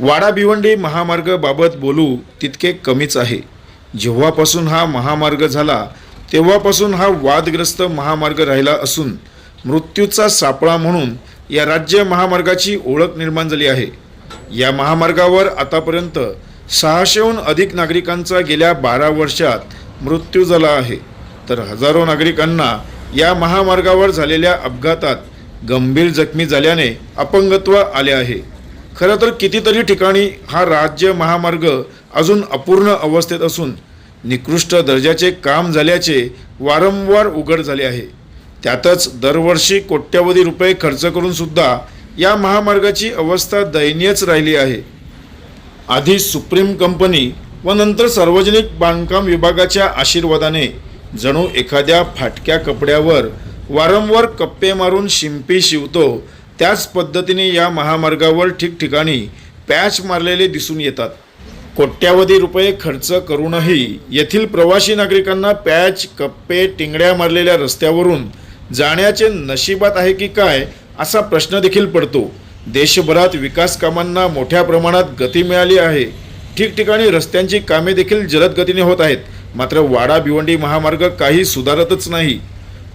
वाडा भिवंडी महामार्गाबाबत बोलू तितके कमीच आहे. जेव्हापासून हा महामार्ग झाला तेव्हापासून हा वादग्रस्त महामार्ग राहिला असून मृत्यूचा सापळा म्हणून या राज्य महामार्गाची ओळख निर्माण झाली आहे. या महामार्गावर आतापर्यंत सहाशेहून अधिक नागरिकांचा गेल्या बारा वर्षात मृत्यू झाला आहे. तर हजारो नागरिकांना या महामार्गावर झालेल्या अपघातात गंभीर जखमी झाल्याने अपंगत्व आले आहे. खरं तर कितीतरी ठिकाणी हा राज्य महामार्ग अजून अपूर्ण अवस्थेत असून निकृष्ट दर्जाचे काम झाल्याचे वारंवार उघड झाले आहे. त्यातच दरवर्षी कोट्यवधी रुपये खर्च करूनसुद्धा या महामार्गाची अवस्था दयनीयच राहिली आहे. आधी सुप्रीम कंपनी व नंतर सार्वजनिक बांधकाम विभागाच्या आशीर्वादाने जणू एखाद्या फाटक्या कपड्यावर वारंवार कप्पे मारून शिंपी शिवतो त्याच पद्धतीने या महामार्गावर ठिकठिकाणी पॅच मारलेले दिसून येतात. कोट्यावधी रुपये खर्च करूनही येथील प्रवासी नागरिकांना पॅच कप्पे टिंगड्या मारलेल्या रस्त्यावरून जाण्याचे नशिबात आहे की काय असा प्रश्न देखील पडतो. देशभरात विकास कामांना मोठ्या प्रमाणात गती मिळाली आहे. ठिकठिकाणी रस्त्यांची कामे देखील जलद गतीने होत आहेत. मात्र वाडा भिवंडी महामार्ग काही सुधारतच नाही.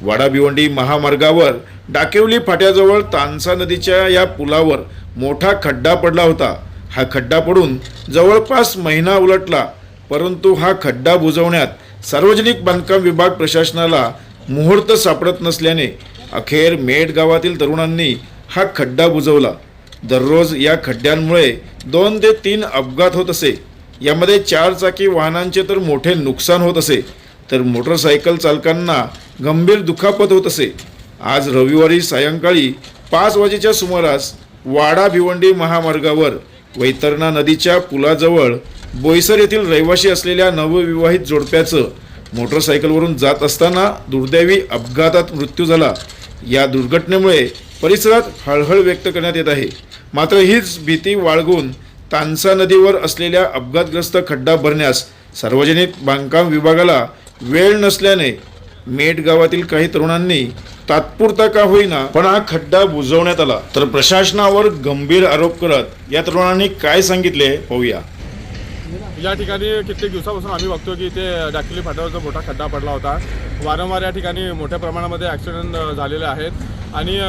वाडा भिवंडी महामार्गावर डाकेवली फाट्याजवळ तानसा नदीच्या या पुलावर मोठा खड्डा पडला होता. हा खड्डा पडून जवळपास महिना उलटला परंतु हा खड्डा बुजवण्यात सार्वजनिक बांधकाम विभाग प्रशासनाला मुहूर्त सापडत नसल्याने अखेर मेट गावातील तरुणांनी हा खड्डा बुजवला. दररोज या खड्ड्यांमुळे दोन ते तीन अपघात होत असे. यामध्ये चार चाकी वाहनांचे तर मोठे नुकसान होत असे तर मोटरसायकल चालकांना गंभीर दुखापत होत असे. आज रविवारी सायंकाळी पाच वाजेच्या सुमारास वाडा भिवंडी महामार्गावर वैतरणा नदीच्या पुलाजवळ बोईसर येथील रहिवासी असलेल्या नवविवाहित जोडप्याचं मोटरसायकलवरून जात असताना दुर्दैवी अपघातात मृत्यू झाला. या दुर्घटनेमुळे परिसरात हळहळ व्यक्त करण्यात येत आहे. मात्र हीच भीती वाळगून तानसा नदीवर असलेल्या अपघातग्रस्त खड्डा भरण्यास सार्वजनिक बांधकाम विभागाला वेळ नसल्याने मेट गावातील काही तरुणांनी तात्पुरता का होईना पण हा खड्डा बुजवण्यात आला. तर प्रशासनावर गंभीर आरोप करत या तरुणांनी काय सांगितले पाहूया. या ठिकाणी कित्येक दिवसापासून आम्ही बघतो की इथे डाकिली फाट्यावरचा मोठा खड्डा पडला होता. वारंवार या ठिकाणी मोठ्या प्रमाणामध्ये ॲक्सिडेंट झालेले आहेत. आणि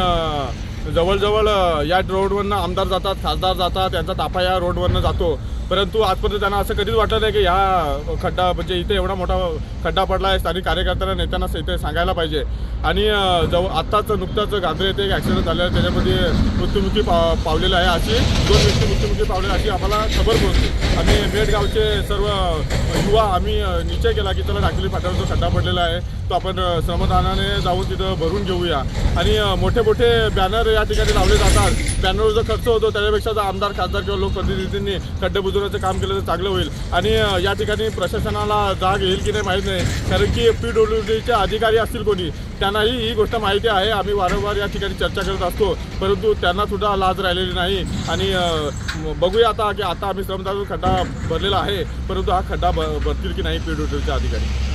जवळजवळ या रोडवरनं आमदार जातात खासदार जातात त्यांचा ताफा या रोडवरनं जातो. परंतु आजपर्यंत त्यांना असं कधीच वाटलं नाही की ह्या खड्डा म्हणजे इथे एवढा मोठा खड्डा पडला आहे स्थानिक कार्यकर्त्यांना नेत्यांना इथे सांगायला पाहिजे. आणि जवळ आत्ताच नुकताच गांधरे येथे एक ॲक्सिडेंट झालेला आहे त्याच्यामध्ये मृत्युमुखी पा पावलेला आहे अशी दोन व्यक्ती मृत्युमुखी पावलेला अशी आम्हाला खबर पोहोचली आम्ही मेटगावचे सर्व किंवा आम्ही निश्चय केला की त्याला डाकली फाट्यावर जो खड्डा पडलेला आहे तो आपण श्रमदानाने जाऊन तिथं भरून घेऊया. आणि मोठे मोठे बॅनर या ठिकाणी लावले जातात. बॅनरवर जो खर्च होतो त्याच्यापेक्षा जर आमदार खासदार किंवा लोकप्रतिनिधींनी खड्डे बुजवण्याचं काम केलं तर चांगलं होईल. आणि या ठिकाणी प्रशासनाला जाग येईल की नाही माहीत नाही कारण की पी डब्ल्यू डीचे अधिकारी असतील कोणी. त्यांनाही ही गोष्ट माहिती आहे. आम्ही वारंवार या ठिकाणी चर्चा करत असतो. परंतु त्यांनासुद्धा लाज राहिलेली नाही. आणि बघूया आता की आता आम्ही श्रमदान खड्डा भरलेला आहे. परंतु हा खड्डा भ भरतील की नाही पी डब्ल्यू डीचे अधिकारी?